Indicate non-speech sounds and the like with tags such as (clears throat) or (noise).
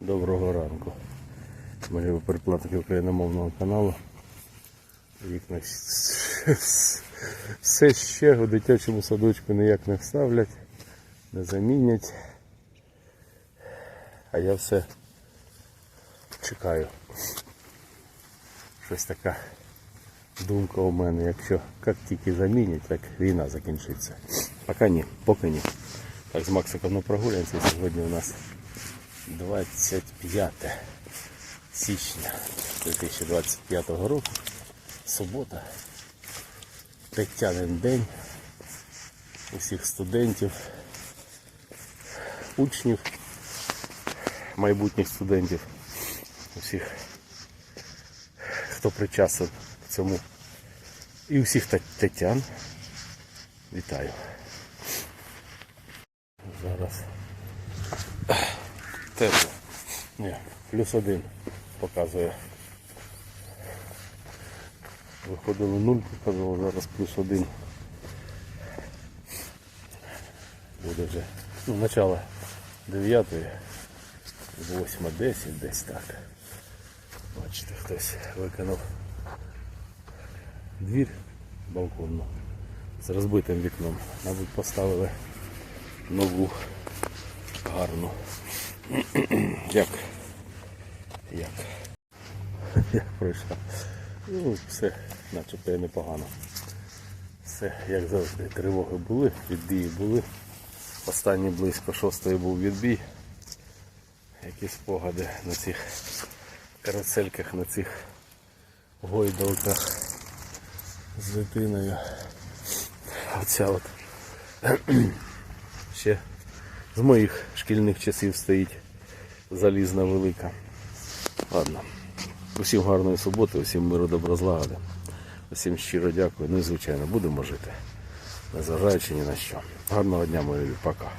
Доброго ранку. Мої переплатники україномовного каналу. Вікна все ще у дитячому садочку ніяк не вставлять, не замінять. А я все чекаю. Щось така думка у мене, якщо як тільки замінять, так війна закінчиться. Поки ні, поки ні. Так, з Максиком ну, прогуляємося. Сьогодні у нас 25 січня 2025 року. Субота. Тетянин день. Усіх студентів, учнів, майбутніх студентів, усіх, хто причасен к цьому. І усіх тетян. Вітаю. Зараз Тепло. Ні, плюс один показує. Виходило 0, показувало зараз плюс один. Буде вже. Ну, начало 9, 8, 10, десь так. Бачите, хтось виконав двір балконну з розбитим вікном. Мабуть, поставили нову гарну. (clears throat) Як? Як? (laughs) Як пройшла? Ну, все, начебто і непогано. Все, як завжди, тривоги були, відбії були. Останній близько шостої був відбій. Які спогади на цих карусельках, на цих гойдалках з дитиною. Оця от (clears throat) ще з моїх шкільних часів стоїть залізна велика. Ладно. Усім гарної суботи, усім миру добра злагоди. Усім щиро дякую. Ну і звичайно, будемо жити. Незважаючи ні на що. Гарного дня, мої любі. Пока.